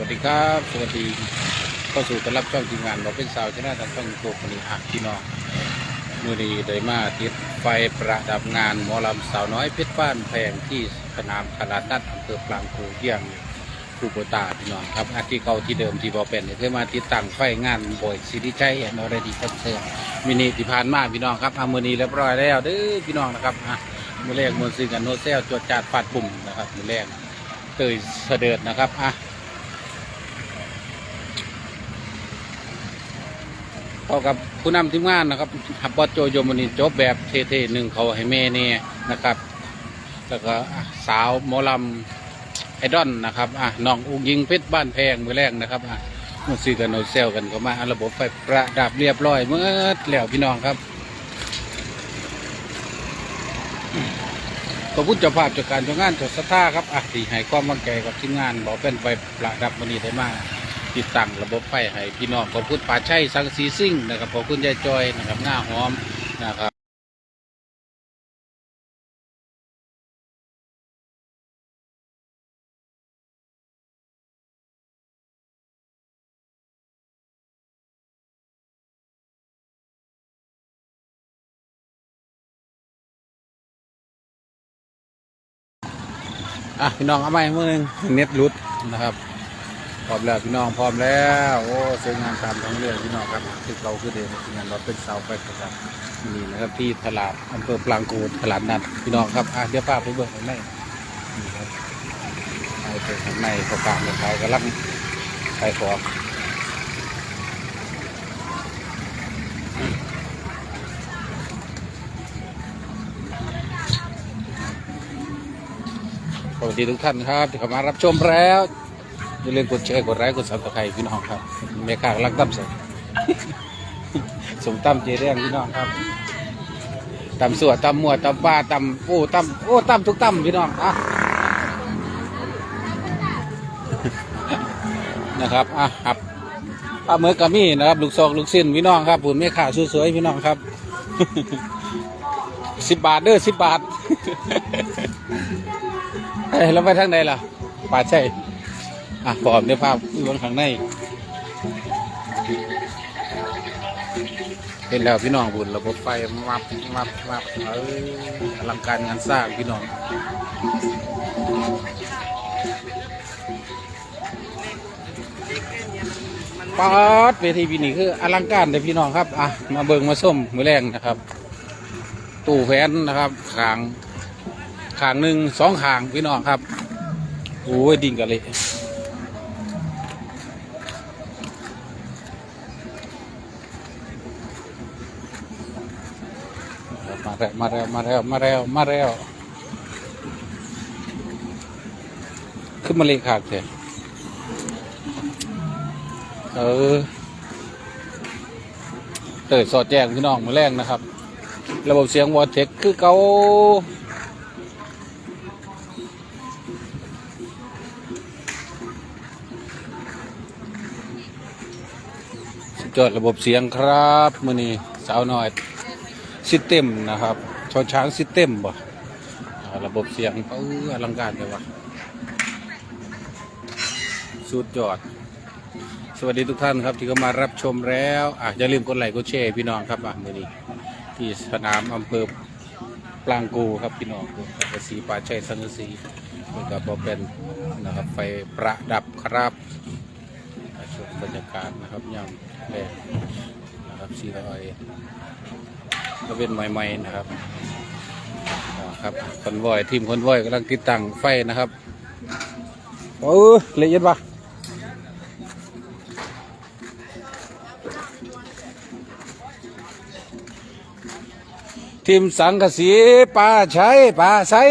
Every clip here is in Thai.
วัสดีครับ สวัสดีเข้าสู่การรับช่องทีมงานเราเป็นสาวชนะทางช่องยูทูบคนนี้อะพี่น้องมือดีได้มาติดไฟประดับงานหมอลำสาวน้อยเพชรบ้านแพงที่สนามคาราตัดอำเภอปรางกูเที่ยงคูโบตาพี่น้องครับอาที่เก่าที่เดิมที่บอเป็นเคยมาติดตั้งไฟงานบ่อยสิริชัยนอรดีคอนเสิร์ตมินิที่ผ่านมาพี่น้องครับอามือนีเรียบร้อยแล้วเด้อพี่น้องนะครับอะมือแรกมวลซื้อกันโนเซลจวดจาดฟาดปุ่มนะครับมือแรกเตยเสด็จนะครับอะ เข้ากับผู้นำทีมงานนะครับฮับบอสโจโยมนินจบแบบเท่ๆหนึ่งเขาให้เมเนี่ยนะครับ แล้วก็สาวหมอลำไอดอนนะครับอะน้องอุ้งยิงเพชรบ้านแพงมือแรกนะครับอะมาซื้อกันโนเซลกันก็มาอะระบบไฟประดับเรียบร้อยเมื่อแล้วพี่น้องครับขอบคุณเจ้าภาพจากการจัดงานจดสถาครับอะที่ให้ความมั่นใจกับทีมงานบอกเป็นไฟประดับวันนี้ได้มาก ติดตั้งระบบไฟให้พี่น้องขอบคุณป่าชัยสังสีซิ่งนะครับขอบคุณยายจอยนะครับหน้าหอมนะครับอะพี่น้องเอาไม้มือหนึงเน็ตหลุดนะครับ พร้อมแล้วพี่น้องพร้อมแล้ว โอ้สวยงามตามท้องเรื่องพี่น้องครับคือเราคือเดิมงานเราเป็นเสาไฟประดับนี่นะครับที่ตลาดอำเภอปรางกูดตลาดนัดพี่น้องครับอะเดี๋ยวป้าไปเบิ่งข้างในนี่ครับไปเบิ่งข้างในเขากลางเลยเขากำลังขายของสวัสดีทุกท่านครับที่เข้ามารับชมแล้ว อย่าลืมกดแชร์กดไลค์กดซับสไครต์พี่น้องครับแม่ค้ากำลังตั้มใส่ส่งตั้มเจแดงพี่น้องครับตั้มสวดตั้มมัวตั้มป้าตั้มโอ้ตั้มโอ้ตั้มทุกตั้มพี่น้องอะนะครับอะครับปลาเมือกกะมี่นะครับลูกซอกลูกสิ้นพี่น้องครับผุนแม่ค้าสวยๆพี่น้องครับสิบบาทเด้อสิบบาทเฮ้ยแล้วไปทางไหนล่ะป่าใช่ อะปอบในภาพอยู่ข้างในเห็นแล้วพี่น้องบุญระบบไฟมับมับมับเอออลังการงานสร้างพี่น้องป๊อดเวทีปีนี้คืออลังการเลยพี่น้องครับอะมาเบิงมาส้มมือแรงนะครับ ตู้แฟนนะครับขางขางหนึ่งสองขางพี่น้องครับโอ้ยดิ่งกันเลย แล้วมาแล้วมาแล้วมาแล้วมาแล้วขึ้นมาเลยขาดเถอะเออเติดสอดแจ้งพี่น้องมือแรงนะครับ ระบบเสียงวอเทคคือเขาสุดยอดระบบเสียงครับมือนี้สาวน้อย ซิสเต็มนะครับชอช้างซิสเต็มบ่ระบบเสียงเอออลังการเลยวะสุดยอด สวัสดีทุกท่านครับ ที่เข้ามารับชมแล้วอะอย่าลืมกดไลค์กดแชร์พี่น้องครับอะมือนี้ที่สนามอำเภอปลางกูครับพี่น้องสังกสีป่าชัยสังกสีนี่ก็บอเป็นนะครับไฟประดับครับ ชมบรรยากาศนะครับยามแรกนะครับสีลอยก็เป็นใหม่ๆนะครับครับคอนวอยทีมคอนวอยกำลังติดตั้งไฟนะครับโอ้ละเอียดปะทีมสังกะสีปลาใช้ปลาใช้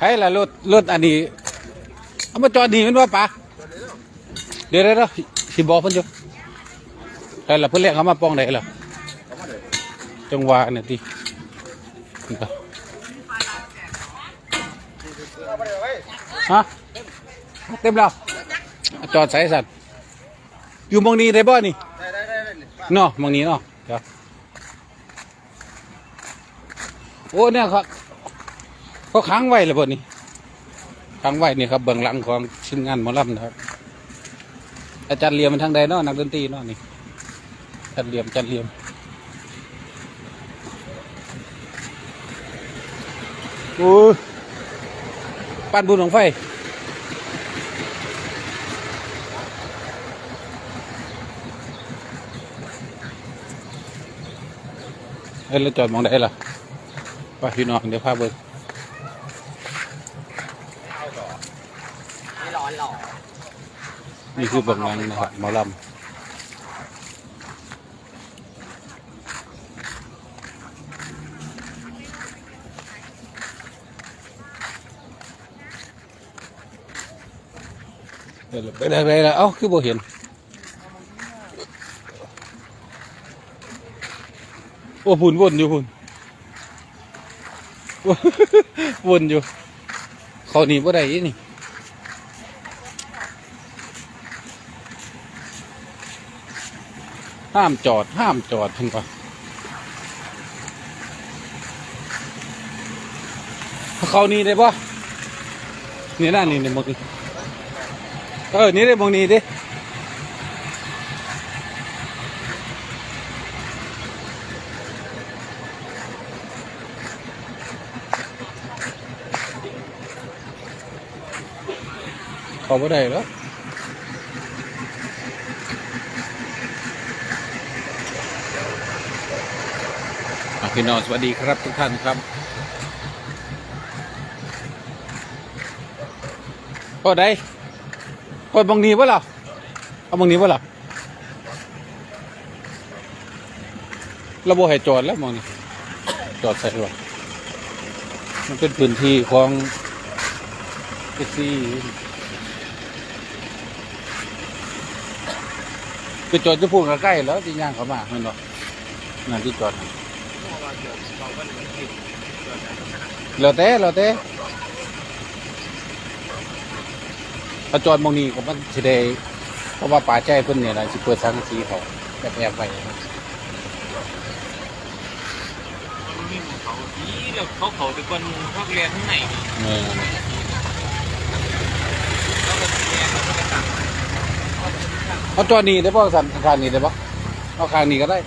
ให้ละรถรถอันนี้เอามาจอดดีมันว่าปลา เดี๋ยวเดี๋ยวเดี๋ยวสิบอกเพิ่นอยู่ให้ละเพิ่นเรียกเขามาป้องไหนล่ะจังหวะเนี่ยทีฮะเต็มแล้วจอดใส่สัตว์อยู่มองนี้ได้บ่นี่เนาะมองนี้เนาะเดี๋ยวโอ้เนี่ยครับเขาค้างไว้เลยบ่นี่ค้างไว้นี่ครับเบื้องหลังของชิ้นงานหมอลำนะครับ อาจารย์เหลี่ยมมันทางใดเนาะนักดนตรีเนาะนี่อาจารย์เหลี่ยมอาจารย์เหลี่ยมโอ้ปั้นบุญของไฟเอ้ยเราจอดมองได้ล่ะไปพี่น้องเดี๋ยวพาเบิก ไม่ร้อนหรอก นี่คือเบื้องหลังนะครับหมอลำเดี๋ยวไปได้ไปได้เอ้าคือบ่เห็นโอ้พุ่นวนอยู่พุ่นวนอยู่เขาหนีบ่ได้อีนี่ ห้ามจอด ห้ามจอดทั้งก่อนเขานี่ได้ปะนี่น่านี่นี่มองนี่เออ นี่ได้มองนี่ดิเขาไม่ได้แล้ว พี่น้องสวัสดีครับทุกท่านครับโอ้ได้โอ้บางนี้วะล่ะเอาบางนี้วะล่ะระบบให้จอดแล้วมองนี่จอดใส่หรอมันเป็นพื้นที่ของเอซี่ไปจอดจะพูดใกล้แล้วที่ย่างเขามาเห็นบ่นั่นที่จอดนะ แล้วแต่แล้วแต่ถ้าจอดหมองนี้ก็มันสิได้เพราะว่าป่าใจเพิ่นเนี่ยนะสิเปิดสังสีเขาแบบแอบไปนี่ของเขานี่แล้วเขาเขาเป็นคนพวกเรียนข้างในนี่เออแล้วก็เรียเอาจอดนี่ได้ป่ะสันข้างนี้ได้ป่ะเอาข้างนี้ก็ได้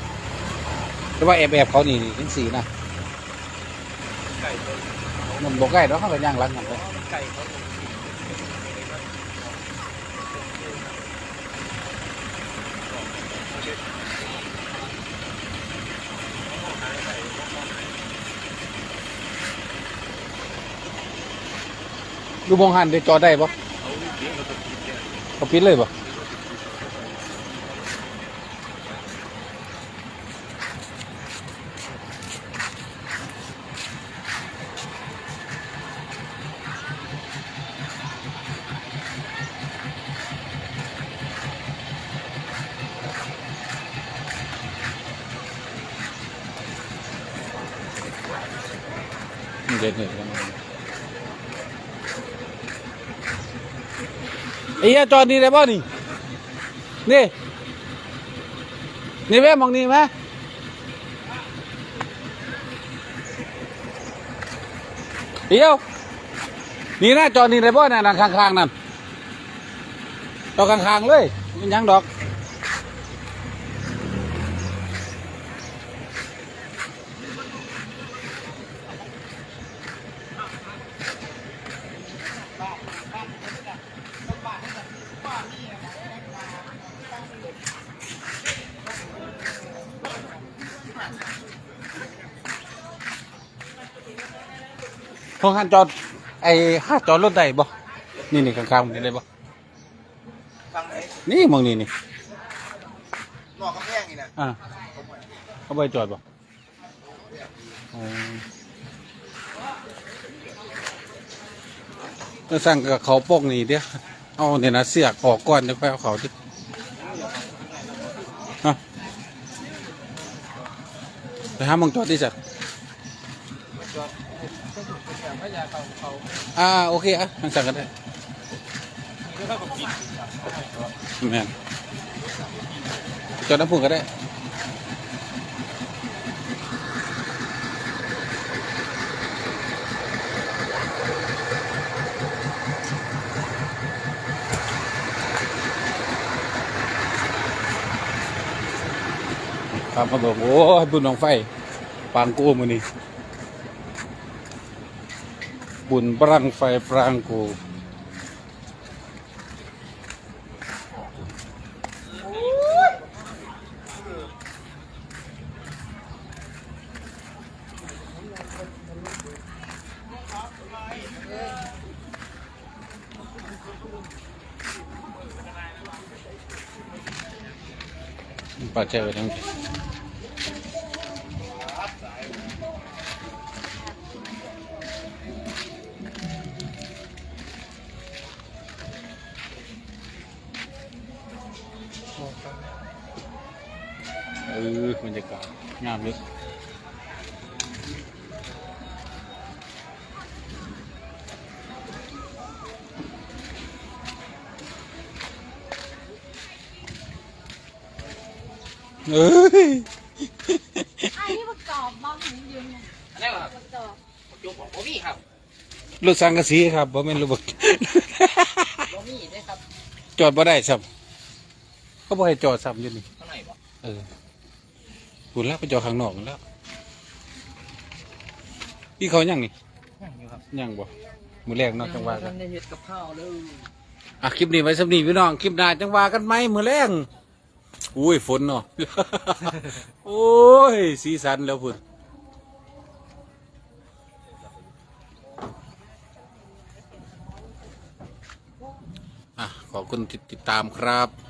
แต่ว่าแอบแอบเขานี่นี่ทั้งสีนะไก่ตัวมันบอกใกล้แล้วเขาไปย่างรักกันเลยไก่เขาดูมองหันได้จอดได้ป่ะเขาเลี้ยงเราตัวนี้เนี่ยเขาปิดเลยป่ะ เด็ดเลยไอ้เหี้ยจอดนี่ได้ป่ะนี่ นี่ นี่แม่มองนี่ไหมเดี๋ยวนี่นะจอดนี่ได้ป่ะนั่นนะข้างๆนั่นจอดข้างๆเลย มันยังดอก พวกหันจอด ไอ้ห้าจอดรถได้บ่นี่นี่ข้างๆนี่ได้บ่ฟังไหนนี่มองนี่นี่หมอกกระแพงนี่นะอ่าเขาไปจอดบ่อ๋อแล้วสั่งกับเขาโปกนี่เดี๋ยวเอาเนี่ยนะเสียกออกก่อนเดี๋ยวค่อยเอาเขาดิฮะไปหามองจอดดิจัดอ่ อ่าโอเคอะมันสั่งกันได้คือถ้าผนแม่นจอดน้ำพุก็ได้ตามเขาบอกโอ้บุญน้องไฟ ปางกู้มือนี่ บุญปรังไฟปรางกูปลาเจอทั้ง เออบรรยากาศงามเลยเอ้ยไอ้นี่ประกอบบ้างหนูยืนไงอะไรวะครับประกอบจุกของผมนี่ครับรถสังกะสีครับบ่แม่นรถบักบ่มีได้ครับ จอดบ่ได้ซ้ำเขาบ่ให้จอดซ้ำอยู่นี่ข้างในบ่เออ คุณแล้วไปจอดข้างนอกนั่นแล้วพี่เขายังนี่ยังอยู่ครับยังบ่มือแรกเนอกจังหวะกันท่านได้เฮ็ดกับข้าวเลยอะคลิปนี้ไว้สำนีพี่น้องคลิปหน้าจังหวะกันไหมมือแรงอุ้ยฝนเนาะ โอ้ย สีสันแล้วพุ่นอะขอบคุณที่ติดตามครับ